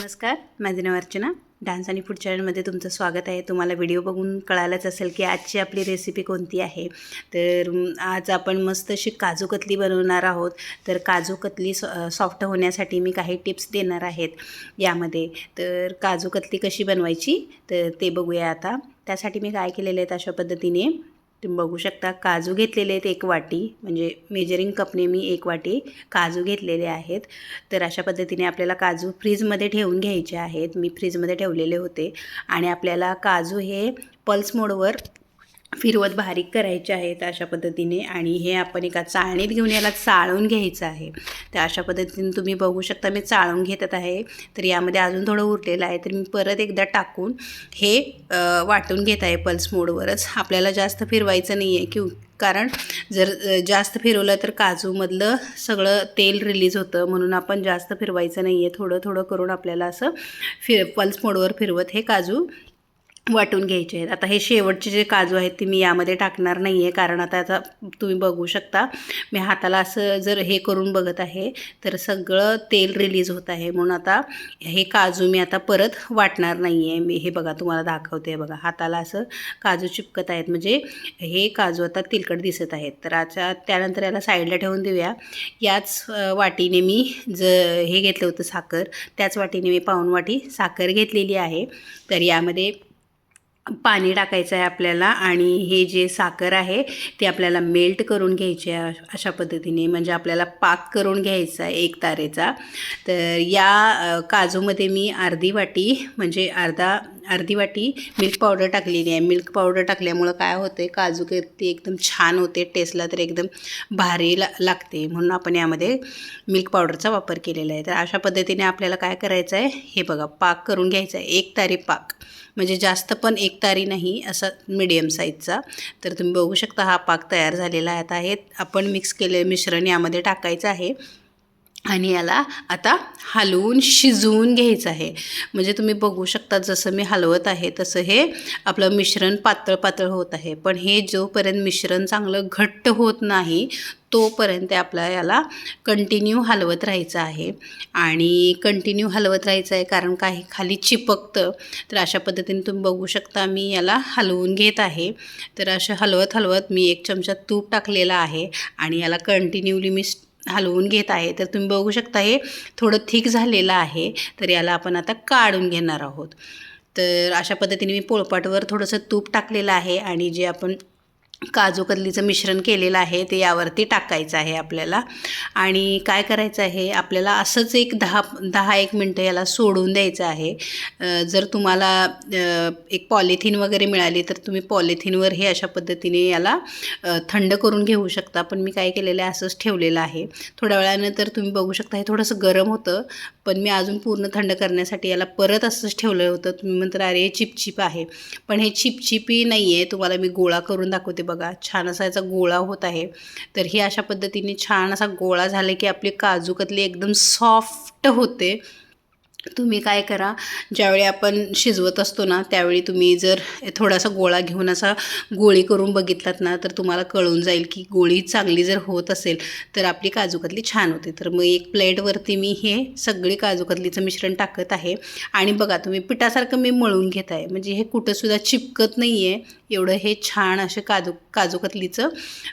नमस्कार माझे नाव अर्चना. डान्स आणि फूड चॅनलमध्ये तुमचं स्वागत आहे. तुम्हाला व्हिडिओ बघून कळालंच असेल की आजची आपली रेसिपी कोणती आहे. तर आज आपण मस्त अशी काजू कतली बनवणार आहोत. तर काजू कतली सॉ सॉफ्ट होण्यासाठी मी काही टिप्स देणार आहेत यामध्ये. तर काजू कतली कशी बनवायची? तर ते बघूया आता. त्यासाठी मी काय केलेलं आहे अशा पद्धतीने तुम्ही बघू शकता काजू घेतलेले आहेत एक वाटी. म्हणजे मेजरिंग कपने मी एक वाटी काजू घेतलेले आहेत. तर अशा पद्धतीने आपल्याला काजू फ्रीजमध्ये ठेवून घ्यायचे आहेत. मी फ्रीजमध्ये ठेवलेले होते. आणि आपल्याला काजू हे पल्स मोडवर फिरवत बारीक करायचे आहेत अशा पद्धतीने आणि हे आपण एका चाळणीत घेऊन याला चाळून घ्यायचं आहे. तर अशा पद्धतीने तुम्ही बघू शकता मी चाळून घेतत आहे. तर यामध्ये अजून थोडं उरलेलं आहे. तर मी परत एकदा टाकून हे वाटून घेत आहे पल्स मोडवरच आपल्याला जास्त फिरवायचं नाही आहे किंवा कारण जर जास्त फिरवलं तर काजूमधलं सगळं तेल रिलीज होतं. म्हणून आपण जास्त फिरवायचं नाही आहे थोडं थोडं करून आपल्याला असं फिर पल्स मोडवर फिरवत हे काजू वाटून घ्यायचे आहेत. आता हे शेवटचे जे काजू आहेत ते मी यामध्ये टाकणार नाही आहे कारण आता आता तुम्ही बघू शकता. मी हाताला असं जर हे करून बघत आहे तर सगळं तेल रिलीज होत आहे. म्हणून आता हे काजू मी आता परत वाटणार नाही आहे मी हे बघा तुम्हाला दाखवते बघा. हाताला असं काजू चिपकत आहेत. म्हणजे हे काजू आता तिलकट दिसत आहेत. तर आता त्यानंतर याला साईडला ठेवून देऊया. याच वाटीने मी ज हे घेतलं होतं साखर. त्याच वाटीने मी पाऊण वाटी साखर घेतलेली आहे. तर यामध्ये पाणी टाकायचं आहे आपल्याला आणि हे जे साखर आहे ते आपल्याला मेल्ट करून घ्यायचे आहे अशा पद्धतीने. म्हणजे आपल्याला पाक करून घ्यायचा आहे एक तारेचा. तर या काजूमध्ये मी अर्धी वाटी म्हणजे अर्धा अर्धी वाटी मिल्क पावडर टाकलेली आहे. मिल्क पावडर टाकल्यामुळं काय होतं काजू ती एकदम छान होते. टेस्टला तर एकदम भारी ला लागते. म्हणून आपण यामध्ये मिल्क पावडरचा वापर केलेला आहे. तर अशा पद्धतीने आपल्याला काय करायचं आहे हे बघा पाक करून घ्यायचा आहे एक तारी पाक. म्हणजे जास्त पण एक तारी नाही असा मिडियम साईजचा तर तुम्ही बघू शकता हा पाक तयार झालेला आहे. आता हे आपण मिक्स केले मिश्रण यामध्ये टाकायचं आहे. आणि याला आता हलवून शिजवून घ्यायचं आहे. म्हणजे तुम्ही बघू शकता जसं मी हलवत आहे तसं हे आपलं मिश्रण पातळ पातळ होत आहे. पण हे जोपर्यंत मिश्रण चांगलं घट्ट होत नाही तोपर्यंत आपल्या याला कंटिन्यू हलवत राहायचं आहे. आणि कंटिन्यू हलवत राहायचं आहे कारण काही खाली चिपकतं. तर अशा पद्धतीने तुम्ही बघू शकता मी याला हलवून घेत आहे. तर असं हलवत हलवत मी एक चमचा तूप टाकलेला आहे आणि याला कंटिन्यूली मी हलवून घेत आहे. तर तुम्ही बघू शकता हे थोडं थिक झालेलं आहे. तर याला आपण आता काढून घेणार आहोत. तर अशा पद्धतीने मी पोळपाटवर थोडंसं तूप टाकलेलं आहे आणि जे आपण काजू कतलीचं मिश्रण केलेलं आहे ते यावरती टाकायचं आहे आपल्याला. आणि काय करायचं आहे आपल्याला असंच एक दहा दहा एक मिनटं याला सोडून द्यायचं आहे. जर तुम्हाला एक पॉलिथिन वगैरे मिळाली तर तुम्ही पॉलिथिनवर हे अशा पद्धतीने याला थंड करून घेऊ शकता. पण मी काय केलेलं आहे असंच ठेवलेलं आहे. थोड्या वेळानंतर तुम्ही बघू शकता हे थोडंसं गरम होतं पण मी अजून पूर्ण थंड करण्यासाठी याला परत असंच ठेवलं होतं. तुम्ही म्हणता अरे चिपचिप आहे. पण हे चिपचिपी नाही आहे तुम्हाला मी गोळा करून दाखवते. बघा छान असा याचा गोळा होत आहे. तर ही अशा पद्धतीने छान असा गोळा झाला की आपली काजू कतली एकदम सॉफ्ट होते. तुम्ही काय करा ज्यावेळी आपण शिजवत असतो ना त्यावेळी तुम्ही जर थोडासा गोळा घेऊन असा गोळी करून बघितलात ना तर तुम्हाला कळून जाईल की गोळी चांगली जर होत असेल तर आपली काजूकतली छान होते. तर मग एक प्लेटवरती मी हे सगळी काजूकतलीचं मिश्रण टाकत आहे. आणि बघा तुम्ही पिठासारखं मी मळून घेत आहे. म्हणजे हे कुठंसुद्धा चिपकत नाही आहे एवढं हे छान असे काजू काजूकतलीचं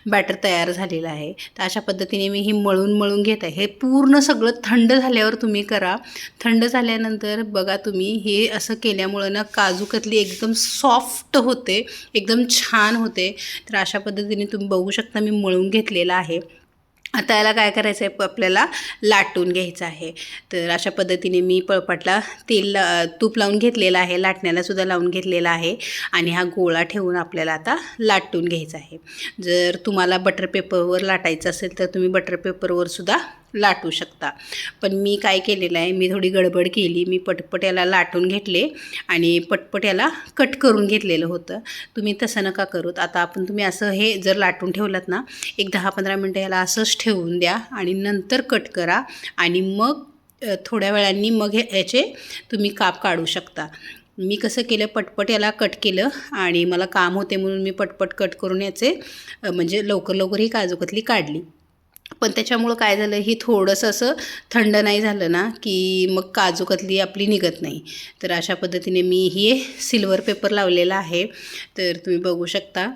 बॅटर तयार झालेलं आहे. तर अशा पद्धतीने मी ही मळून मळून घेत आहे. हे पूर्ण सगळं थंड झाल्यावर तुम्ही करा. थंड झाल्यानंतर बघा तुम्ही हे असं केल्यामुळं ना काजूकतली एकदम सॉफ्ट होते एकदम छान होते. तर अशा पद्धतीने तुम्ही बघू शकता मी मळून घेतलेलं आहे. आता याला काय करायचं आहे? आपल्याला लाटून घ्यायचं आहे. तर अशा पद्धतीने मी पळपाटला तेल तूप लावून घेतलेलं आहे. लाटण्याला सुद्धा लावून घेतलेला आहे. आणि हा गोळा ठेवून आपल्याला आता लाटून घ्यायचा आहे. जर तुम्हाला बटर पेपरवर लाटायचं असेल तर तुम्ही बटर पेपरवर सुद्धा लाटू शकता. पण मी काय केलेलं आहे मी थोडी गडबड केली मी पटपट याला लाटून घेतले आणि पटपट याला कट करून घेतलेलं होतं. तुम्ही तसं नका करूत आता आपण तुम्ही असं हे जर लाटून ठेवलात ना एक दहा पंधरा मिनटं याला असंच ठेवून द्या आणि नंतर कट करा आणि मग थोड्या वेळांनी मग हे याचे तुम्ही काप काढू शकता. मी कसं केलं पटपट याला कट केलं आणि मला काम होते म्हणून मी पटपट कट करून याचे म्हणजे लवकर लवकर ही काजूकतली काढली. पण त्याच्यामुळं काय झालं हे थोडंसं असं थंड नाही झालं ना की मग काजू कतली आपली निघत नाही. तर अशा पद्धतीने मी हे सिल्वर पेपर लावलेला आहे. तर तुम्ही बघू शकता.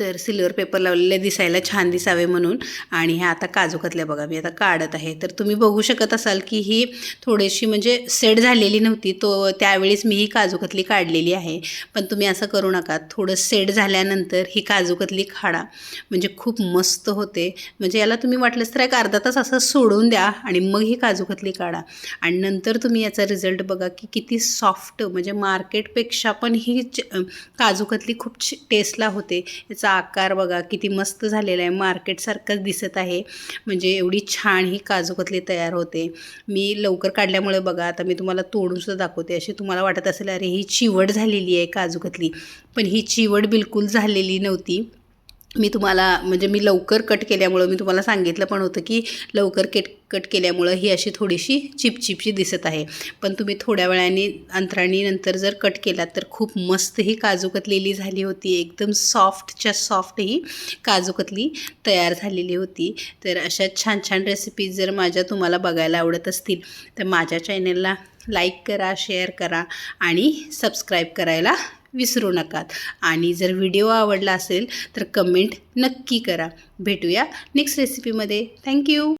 तर सिल्वर पेपर लावलेले दिसायला छान दिसावे म्हणून. आणि ह्या आता काजू कतल्या बघा मी आता काढत आहे. तर तुम्ही बघू शकत असाल की ही थोडीशी म्हणजे सेट झालेली नव्हती. तो त्यावेळेस मी ही काजू कतली काढलेली आहे. पण तुम्ही असं करू नका. थोडं सेट झाल्यानंतर ही काजू कतली खाडा. म्हणजे खूप मस्त होते. म्हणजे याला तुम्ही वाटलंच तर एक अर्धा तास असं सोडून द्या आणि मग ही काजू कतली काढा. आणि नंतर तुम्ही याचा रिझल्ट बघा की किती सॉफ्ट म्हणजे मार्केटपेक्षा पण ही च- काजू कतली खूप टेस्टला होते. याचा आकार बघा किती मस्त झालेला आहे. मार्केटसारखंच दिसत आहे. म्हणजे एवढी छान ही काजू कतली तयार होते. मी लवकर काढल्यामुळे बघा आता मी तुम्हाला तोडूनसुद्धा दाखवते. अशी तुम्हाला वाटत असेल अरे ही चिवड झालेली आहे काजू कतली. पण ही चिवड बिलकुल झालेली नव्हती. मी तुम्हाला म्हणजे मी लवकर कट केल्यामुळं मी तुम्हाला सांगितलं पण होतं की लवकर केट कट केल्यामुळं ही अशी थोडीशी चिपचिपशी दिसत आहे. पण तुम्ही थोड्या वेळाने अंतराणी नंतर जर कट केला तर खूप मस्त ही काजू कतलेली झाली होती. एकदम सॉफ्टच्या सॉफ्ट ही काजू कतली तयार झालेली होती. तर अशा छान छान रेसिपीज जर माझ्या तुम्हाला बघायला आवडत असतील तर माझ्या चॅनलला लाईक करा शेअर करा आणि सबस्क्राईब करायला विसरू नकात. आणि जर व्हिडिओ आवडला असेल तर कमेंट नक्की करा. भेटूया नेक्स्ट रेसिपीमध्ये थँक्यू